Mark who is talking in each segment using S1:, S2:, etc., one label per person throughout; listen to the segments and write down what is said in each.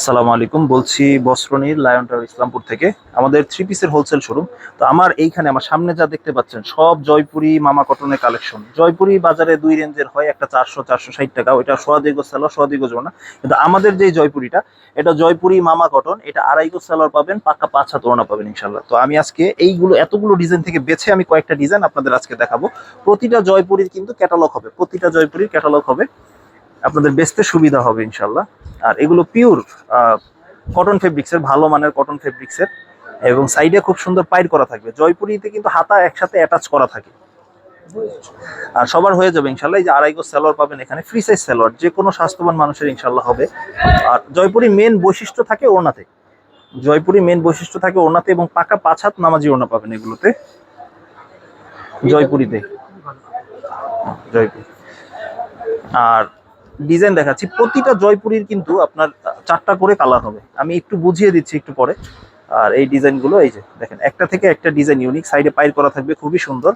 S1: আসসালামু আলাইকুম, বলছি বস্ত্রনীর লায়ন টাওয়ার ইসলামপুর থেকে। আমাদের থ্রি পিসের হোলসেল শোরুম তো আমার এইখানে, আমার সামনে যা দেখতে পাচ্ছেন, সব জয়পুরি মামা কটনের কালেকশন জয়পুরি বাজারে দুই রেঞ্জের হয়, একটা চারশো চারশো ষাট টাকা, ওইটা সোয়াদিগ সালোয়ার সোয়াদিগ জোনা কিন্তু আমাদের যে জয়পুরিটা, এটা জয়পুরি মামা কটন, এটা আড়াই গো সালোয়ার পাবেন, পাক্কা পাঁচ হাত ওড়না পাবেন ইনশাল্লাহ তো আমি আজকে এইগুলো, এতগুলো ডিজাইন থেকে বেছে আমি কয়েকটা ডিজাইন আপনাদের আজকে দেখাবো। প্রতিটা জয়পুরির কিন্তু ক্যাটালগ হবে, প্রতিটা জয়পুরির ক্যাটালগ হবে। আপনাদের বেচতে সুবিধা হবে ইনশাল্লাহ। আর এগুলো পিওর কটন ফেব্রিক্সের ভালো মানের কটন ফেব্রিক্সের এবং সাইডে খুব সুন্দর পাইর করা থাকবে। জয়পুরিতে কিন্তু হাতা একসাথে অ্যাটাচ করা থাকে। আর সবার হয়ে যাবে ইনশাল্লাহ। এই যে আড়াই গো সালোয়ার পাবেন এখানে ফ্রি সাইজ সালোয়ার। যে কোনো স্বাস্থ্যবান মানুষের ইনশাল্লাহ হবে। আর জয়পুরি মেন বৈশিষ্ট্য থাকে ওড়নাতে। জয়পুরি মেন বৈশিষ্ট্য থাকে ওড়নাতে এবং পাকা পাঁচ হাত নামাজি ওড়না পাবেন এগুলোতে। জয়পুরিতে। জয়পুরি। আর ডিজাইন দেখাচ্ছি, প্রতিটা জয়পুরীর কিন্তু আপনার চারটা করে কালার হবে। আমি একটু বুঝিয়ে দিচ্ছি একটু পরে। আর এই ডিজাইনগুলো এই যে দেখেন, একটা থেকে একটা ডিজাইন ইউনিক সাইডে পাইর করা থাকবে, খুবই সুন্দর।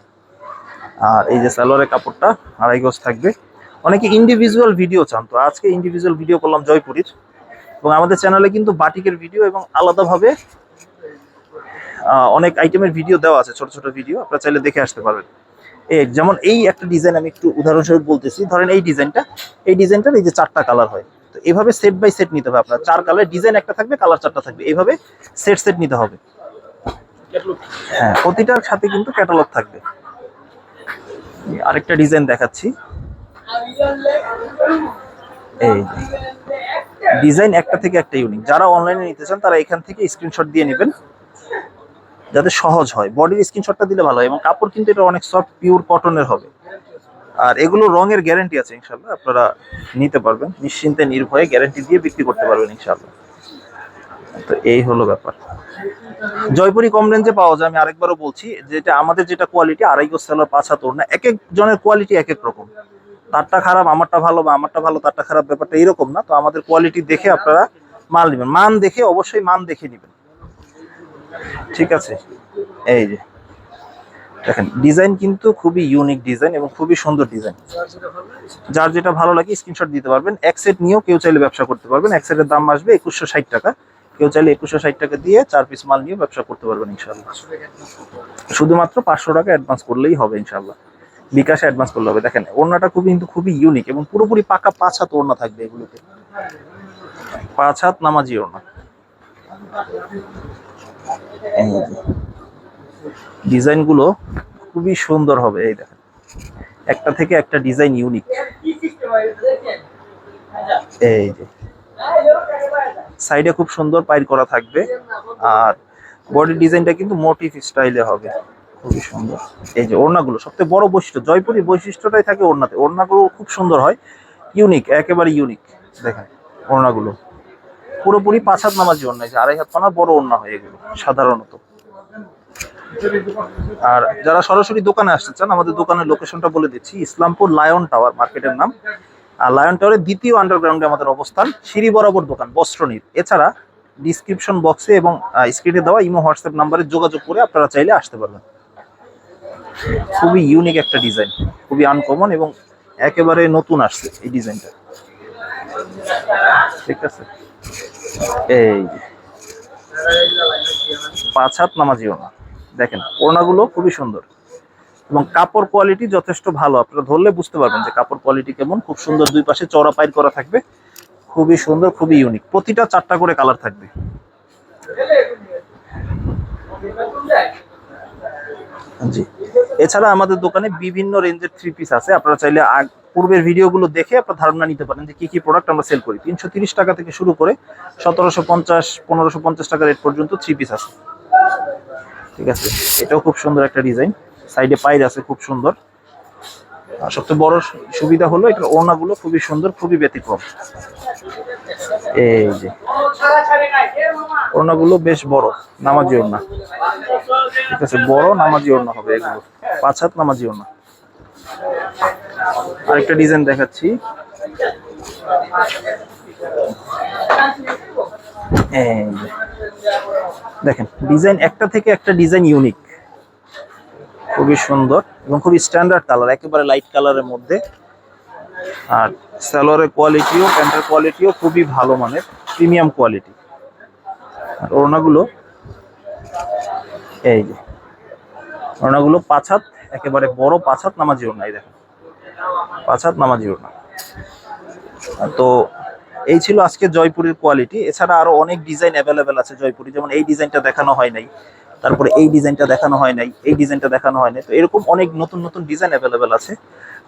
S1: আর এই যে সালোয়ারের কাপড়টা, আড়াই গজ থাকবে। অনেকে ইন্ডিভিজুয়াল ভিডিও চান, তো আজকে ইন্ডিভিজুয়াল ভিডিও করলাম জয়পুরীর। এবং আমাদের চ্যানেলে কিন্তু বাটিকের ভিডিও এবং আলাদাভাবে অনেক আইটেমের ভিডিও দেওয়া আছে, ছোট ছোট ভিডিও আপনারা চাইলে দেখে আসতে পারবেন। যেমন এই একটা ডিজাইন আমি একটু উদাহরণস্বরূপ বলতেছি। ধরেন এই ডিজাইনটা এই ডিজাইনটার এই যে চারটা কালার হয় তো এভাবে সেট বাই সেট নিতে হবে আপনার। চার কালার ডিজাইন একটা থাকবে কালার চারটা থাকবে। এইভাবে সেট সেট নিতে হবে। হ্যাঁ প্রতিটার সাথে কিন্তু ক্যাটালগ থাকবে। আরেকটা ডিজাইন দেখাচ্ছি। এই ডিজাইন একটা থেকে একটা ইউনিক যারা অনলাইনে নিতে চান তারা এখান থেকে স্ক্রিনশট দিয়ে নেবেন। যাতে সহজ হয়। বডির স্ক্রিনশটটা দিলে ভালো হয় এবং কাপড় কিন্তু এটা অনেক সফট পিওর কটনের হবে। আর এগুলো রঙের গ্যারান্টি আছে ইনশাল্লাহ আপনারা নিতে পারবেন। নিশ্চিন্তে নির্ভয়ে গ্যারান্টি দিয়ে বিক্রি করতে পারবেন ইনশাল্লাহ তো এই হলো ব্যাপার। জয়পুরি কম রেঞ্জে পাওয়া যায়, আমি আরেকবারও বলছি, যেটা আমাদের যেটা কোয়ালিটি আড়াই গো সেলার, পাঁচ হাত না এক এক জনের কোয়ালিটি এক এক রকম। তারটা খারাপ, আমারটা ভালো বা আমারটা ভালো, তারটা খারাপ ব্যাপারটা এরকম না। তো আমাদের কোয়ালিটি দেখে আপনারা মাল নেবেন। মান দেখে অবশ্যই মান দেখে নেবেন। ঠিক আছে? এই যে, দেখেন, ডিজাইন কিন্তু খুবই ইউনিক ডিজাইন এবং খুবই সুন্দর ডিজাইন যার যেটা ভালো লাগে স্ক্রিনশট দিতে পারবেন। এক সেট নিয়েও কেউ চাইলে ব্যবসা করতে পারবেন। এক সেটের দাম আসবে একুশশো ষাট টাকা। কেউ চাইলে একুশশো ষাট টাকা দিয়ে চার পিস মাল নিয়ে ব্যবসা করতে পারবেন ইনশাল্লাহ শুধুমাত্র পাঁচশো টাকা অ্যাডভান্স করলেই হবে ইনশাল্লাহ বিকাশে অ্যাডভান্স করলে হবে। দেখেন, ওড়নাটা খুবই কিন্তু খুবই ইউনিক এবং পুরোপুরি পাকা পাঁচ হাত ওড়না থাকবে এগুলোতে। পাঁচ হাত নামাজি ওড়না। ডিজাইনগুলো খুবই সুন্দর হবে, এই দেখেন। একটা থেকে একটা ডিজাইন ইউনিক। এই যে সাইডে খুব সুন্দর পাইর করা থাকবে, আর বডি ডিজাইনটা কিন্তু মোটিভ স্টাইলে হবে। খুবই সুন্দর। এই যে ওড়নাগুলো সবথেকে বড় বৈশিষ্ট্য, জয়পুরি বৈশিষ্ট্যটাই থাকে ওড়নাতে। ওড়নাগুলো খুব সুন্দর হয়, ইউনিক, একেবারে ইউনিক। দেখেন, ওড়নাগুলো। পুরোপুরি পাঁচ হাত নামাজি ওড়না এই যে আড়াই হাত পানা বড় ওড়না হয় এগুলো, সাধারণত। আর যারা সরাসরি দোকানে আসতে চান, আমাদের দোকানের লোকেশনটা বলে দিচ্ছি, ইসলামপুর লায়ন টাওয়ার মার্কেটের নাম। আর লায়ন টাওয়ারের দ্বিতীয় আন্ডারগ্রাউন্ডে আমাদের অবস্থান, সিঁড়ি বরাবর দোকান বস্ত্রনীর এছাড়া ডিসক্রিপশন বক্সে এবং স্ক্রিনে দেওয়া ইমো হোয়াটসঅ্যাপ নাম্বারে যোগাযোগ করে আপনারা চাইলে আসতে পারবেন। খুবই ইউনিক একটা ডিজাইন খুবই আনকমন এবং একেবারে নতুন আসছে এই ডিজাইনটা ঠিক আছে? এই। পাঁচ হাত নামাজিও না দেখেন ওড়নাগুলো খুবই সুন্দর। এবং কাপড় কোয়ালিটি যথেষ্ট ভালো। আপনারা ধরলে বুঝতে পারবেন যে কাপড় কোয়ালিটি কেমন। খুব সুন্দর দুই পাশে চওড়া পাইর করা থাকবে। খুবই সুন্দর, খুবই ইউনিক প্রতিটা চারটা করে কালার থাকবে। জি। এছাড়া আমাদের দোকানে বিভিন্ন রেঞ্জের থ্রি পিস আছে। আপনারা চাইলে পূর্বের ভিডিওগুলো দেখে আপনার ধারণা নিতে পারেন যে কি কি প্রোডাক্ট আমরা সেল করি। তিনশো টাকা থেকে শুরু করে সতেরোশো পঞ্চাশ, পনেরোশো পঞ্চাশ টাকা রেট পর্যন্ত থ্রি পিস আছে। ঠিক আছে? এটাও খুব সুন্দর একটা ডিজাইন সাইডে পাইর আছে, খুব সুন্দর। আর সবচেয়ে বড় সুবিধা হলো এটার ওড়নাগুলো খুবই সুন্দর, খুবই ব্যতিক্রম। এই যে। ওড়নাগুলো বেশ বড়, নামাজি ওড়না। ঠিক আছে? বড়, নামাজি ওড়না হবে এগুলো। পাঁচ হাত নামাজি ওড়না। আরেকটা ডিজাইন দেখাচ্ছি। দেখেন, ডিজাইন একটা থেকে একটা ডিজাইন ইউনিক খুবই সুন্দর এবং খুবই স্ট্যান্ডার্ড কালার একেবারে লাইট কালারের মধ্যে। আর সালোয়ারের কোয়ালিটিও প্যান্টের কোয়ালিটিও খুবই ভালো মানের প্রিমিয়াম কোয়ালিটি আর ওড়নাগুলো, এই যে, ওড়নাগুলো পাঁচ হাত একেবারে বড় পাঁচ হাত নামাজি ওড়না এই দেখেন। পাঁচ হাত নামাজি তো এই ছিল আজকে জয়পুরের কোয়ালিটি এছাড়া আরও অনেক ডিজাইন অ্যাভেলেবেল আছে জয়পুরে। যেমন এই ডিজাইনটা দেখানো হয় নাই। তারপরে এই ডিজাইনটা দেখানো হয় নাই। এই ডিজাইনটা দেখানো হয় নাই। তো এরকম অনেক নতুন নতুন ডিজাইন অ্যাভেলেবেল আছে।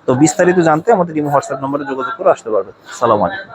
S1: তো বিস্তারিত জানতে আমাদের ইমো হোয়াটসঅ্যাপ নম্বরে যোগাযোগ করে আসতে পারবে সালাম আলাইকুম।